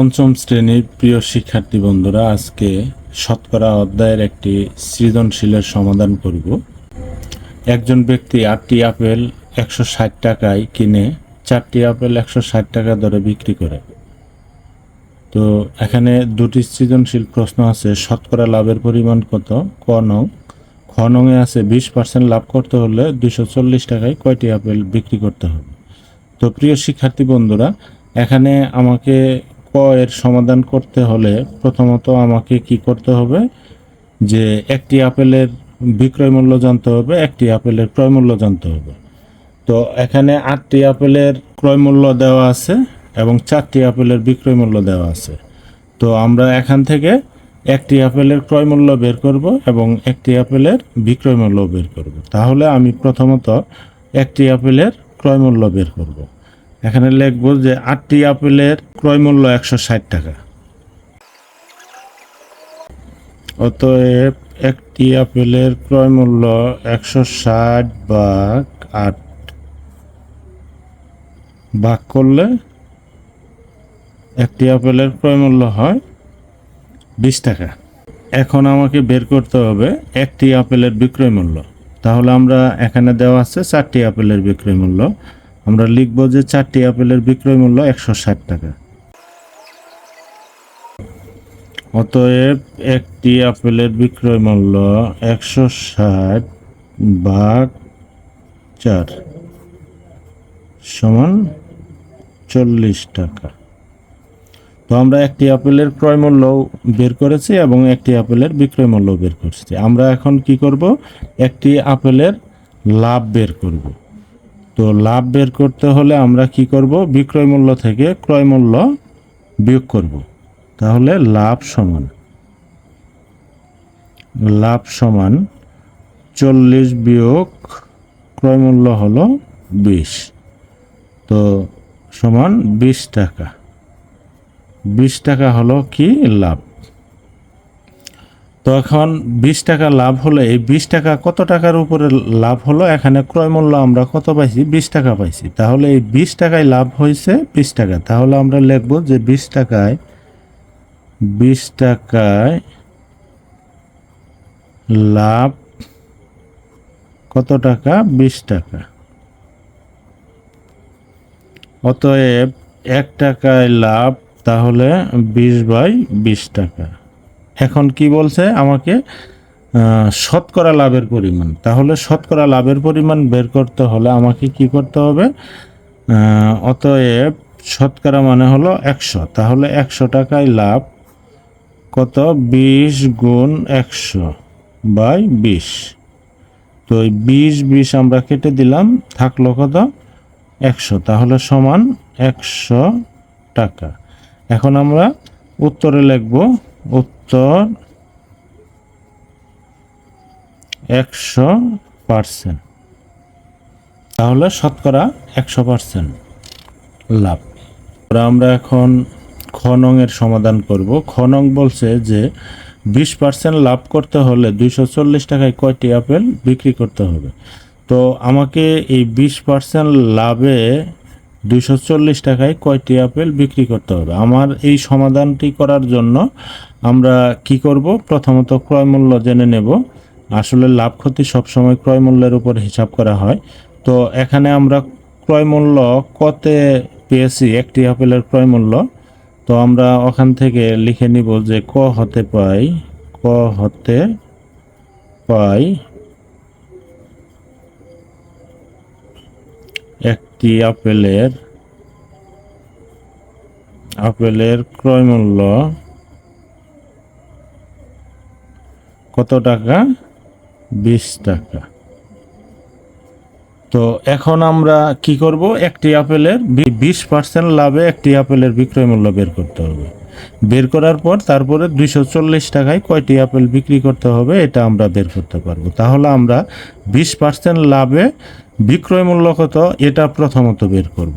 পঞ্চম শ্রেণির প্রিয় শিক্ষার্থী বন্ধুরা, আজকে শতকরা অধ্যায়ের একটি সৃজনশীলের সমাধান করব। একজন ব্যক্তি আটটি আপেল একশো ষাট টাকায় কিনে চারটি আপেল একশো ষাট টাকা দরে বিক্রি করে। তো এখানে দুটি সৃজনশীল প্রশ্ন আছে, শতকরা লাভের পরিমাণ কত? ক নং, খ নংয়ে আছে বিশ পার্সেন্ট লাভ করতে হলে দুশো চল্লিশ টাকায় কয়টি আপেল বিক্রি করতে হবে? তো প্রিয় শিক্ষার্থী বন্ধুরা, এখানে আমাকে ক এর সমাধান করতে হলে প্রথমত আমাকে কি করতে হবে? যে একটি আপেলের বিক্রয় মূল্য জানতে হবে, একটি আপেলের ক্রয় মূল্য জানতে হবে। তো এখানে আটটি আপেলের ক্রয় মূল্য দেওয়া আছে এবং চারটি আপেলের বিক্রয় মূল্য দেওয়া আছে। তো আমরা এখান থেকে একটি আপেলের ক্রয় মূল্য বের করব এবং একটি আপেলের বিক্রয় মূল্য বের করব। তাহলে আমি প্রথমত একটি আপেলের ক্রয় মূল্য বের করব। এখানে লিখব যে আটটি আপেলের ক্রয় মূল্য একশো ষাট টাকা। অতএব একটি আপেলের ক্রয় মূল্য একশো ষাট ভাগ আট ভাগ করলে একটি আপেলের ক্রয় মূল্য হয় বিশ টাকা। এখন আমাকে বের করতে হবে একটি আপেলের বিক্রয় মূল্য। তাহলে আমরা এখানে দেওয়া আছে চারটি আপেলের বিক্রয় মূল্য। আমরা লিখব যে চারটি আপেলের বিক্রয় মূল্য একশো ষাট টাকা। অতএব একটি আপেলের বিক্রয় মূল্য একশো ষাট ভাগ চার সমান চল্লিশ টাকা। তো আমরা একটি আপেলের ক্রয় মূল্য বের করেছি এবং একটি আপেলের বিক্রয় মূল্য বের করেছি। আমরা এখন কি করব? একটি আপেলের লাভ বের করব। তো লাভ বের করতে হলে আমরা কি করব? বিক্রয় মূল্য থেকে ক্রয় মূল্য বিয়োগ করব। তাহলে লাভ সমান। লাভ সমান চল্লিশ বিয়োগ ক্রয় মূল্য হলো বিশ। তো সমান বিশ টাকা। বিশ টাকা হলো কি? লাভ। তো এখন বিশ টাকা লাভ হলে এই বিশ টাকা কত টাকার উপরে লাভ হলো? এখানে ক্রয় মূল্য আমরা কত পাইছি? বিশ টাকা পাইছি। তাহলে এই বিশ টাকায় লাভ হয়েছে বিশ টাকা। তাহলে আমরা লিখব যে বিশ টাকায় বিশ টাকায় লাভ কত টাকা? বিশ টাকা। অতএব এক টাকায় লাভ তাহলে বিশ বাই বিশ টাকা। এখন কি বলছে? আমাকে শতকরা লাভের পরিমাণ। তাহলে শতকরা লাভের পরিমাণ বের করতে হলে আমাকে কি করতে হবে? অতএব শতকরা মানে হলো একশো। তাহলে একশো টাকায় লাভ কত? বিশ গুণ একশো বাই বিশ। তো এই বিশ বিশ আমরা কেটে দিলাম, থাকল কত? একশো। তাহলে সমান একশো টাকা। এখন আমরা উত্তরে লিখব উত্তর একশো পার্সেন্ট। তাহলে শতকরা একশো পার্সেন্ট লাভ। আমরা এখন খনং এর সমাধান করব। খনং বলছে যে বিশ পার্সেন্ট লাভ করতে হলে দুইশো চল্লিশ টাকায় কয়টি আপেল বিক্রি করতে হবে? তো আমাকে এই বিশ পার্সেন্ট লাভে দুইশো চল্লিশ টাকায় কয়টি আপেল বিক্রি করতে হবে? আমার এই সমাধানটি করার জন্য আমরা কি করব? প্রথমত ক্রয় মূল্য জেনে নেব। আসলে লাভ ক্ষতি সবসময় ক্রয় মূল্যের উপর হিসাব করা হয়। তো এখানে আমরা ক্রয় মূল্য কতে পেয়েছি? একটি আপেলের ক্রয় মূল্য। তো আমরা ওখান থেকে লিখে নিব যে ক হতে পাই, ক হতে পাই একটি আপেলের আপেলের ক্রয় মূল্য কত টাকা? বিশ টাকা। তো এখন আমরা কি করব? একটি আপেলের বিশ পার্সেন্ট লাভে একটি আপেলের বিক্রয় মূল্য বের করতে হবে। বের করার পর তারপরে দুইশো চল্লিশ টাকায় কয়টি আপেল বিক্রি করতে হবে, এটা আমরা বের করতে পারব। তাহলে আমরা বিশ পার্সেন্ট লাভে বিক্রয় মূল্য কত? এটা প্রথমত বের করব।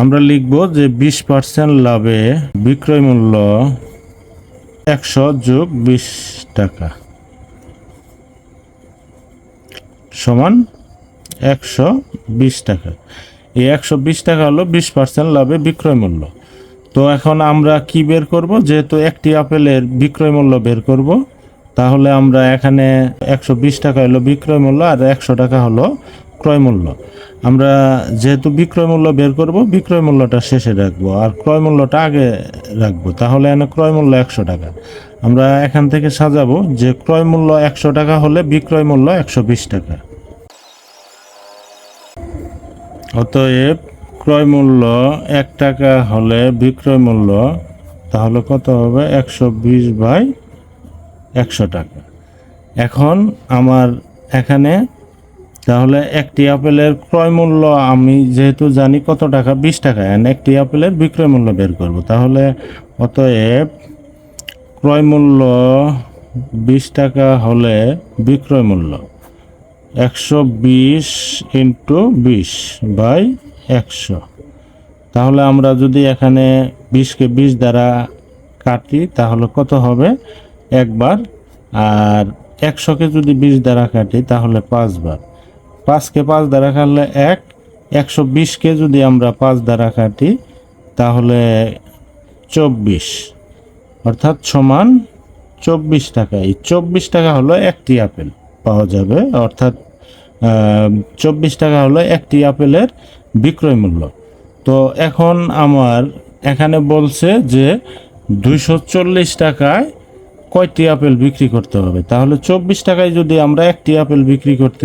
আমরা লিখব যে বিশ পার্সেন্ট লাভে বিক্রয় মূল্য একশো যোগ বিশ টাকা সমান একশো বিশ টাকা। এই একশো বিশ টাকা হলো বিশ পার্সেন্ট লাভে বিক্রয় মূল্য তো এখন আমরা কি বের করব? যেহেতু একটি আপেলের বিক্রয় মূল্য বের করব, তাহলে আমরা এখানে একশো বিশ টাকা হলো বিক্রয় মূল্য আর একশো টাকা হলো ক্রয় মূল্য। আমরা যেহেতু বিক্রয় মূল্য বের করব, বিক্রয় মূল্যটা শেষে রাখব। আর ক্রয় মূল্যটা আগে রাখব। তাহলে এখানে ক্রয় মূল্য একশো টাকা। আমরা এখান থেকে সাজাবো যে ক্রয় মূল্য একশো টাকা হলে বিক্রয় মূল্য একশো বিশ টাকা। অতএব ক্রয় মূল্য এক টাকা হলে বিক্রয় মূল্য তাহলে কত হবে? একশো বিশ বাই একশো টাকা। এখন আমার এখানে তাহলে একটি আপেলের ক্রয় মূল্য আমি যেহেতু জানি কত টাকা, বিশ টাকা, and একটি আপেলের বিক্রয় মূল্য বের করব। তাহলে অতএব ক্রয় মূল্য বিশ টাকা হলে বিক্রয় মূল্য একশো বিশ ইন্টু বিশ বাই একশো। তাহলে আমরা যদি এখানে বিশকে বিশ দ্বারা কাটি, তাহলে কত হবে একবার? আর একশোকে যদি বিশ দ্বারা কাটি, তাহলে পাঁচবার। পাঁচকে পাঁচ দ্বারা কাটলে এক, একশো বিশকে যদি আমরা পাঁচ দ্বারা কাটি, তাহলে চব্বিশ। অর্থাৎ সমান চব্বিশ টাকা। এই চব্বিশ টাকা হলো একটি আপেল পাওয়া যাবে। অর্থাৎ চব্বিশ টাকা হলো একটি আপেলের বিক্রয় মূল্য। তো এখন আমার এখানে বলছে যে দুইশো চল্লিশ টাকায় কয়টি আপেল বিক্রি করতে হবে? তাহলে চব্বিশ টাকায় যদি আমরা একটি আপেল বিক্রি করতে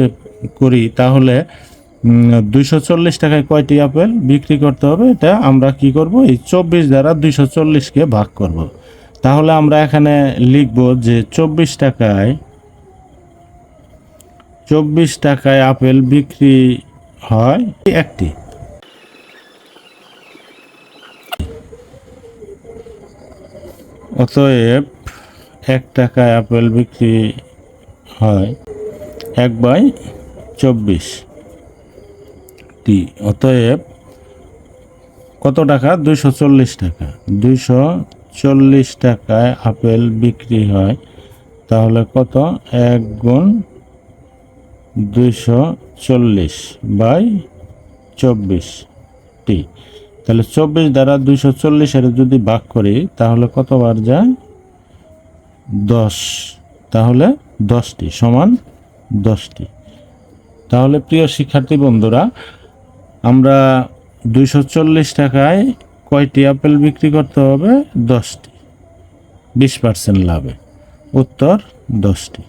করি, তাহলে দুইশো চল্লিশ টাকায় কয়টি আপেল বিক্রি করতে হবে? এটা আমরা কি করব? এই চব্বিশ দ্বারা দুইশো চল্লিশকে ভাগ করব। তাহলে আমরা এখানে লিখব যে চব্বিশ টাকায় চব্বিশ টাকায় আপেল বিক্রি হয় একটি। অতএব এক টাকায় আপেল বিক্রি হয় এক বাই চব্বিশ। টি অতএব কত টাকা? দুইশো চল্লিশ টাকা। দুইশো চল্লিশ টাকায় আপেল বিক্রি হয়। তাহলে কত? এক গুণ দুইশো চল্লিশ বাই চব্বিশ টি। তাহলে চব্বিশ দ্বারা দুইশো চল্লিশের যদি ভাগ করি, তাহলে কতবার যায়? দশ। তাহলে দশটি সমান দশটি তাহলে প্রিয় শিক্ষার্থী বন্ধুরা, আমরা দুইশো চল্লিশ টাকায় কয়টি আপেল বিক্রি করতে হবে? দশটি। বিশ পার্সেন্ট লাভে। উত্তর, দশটি।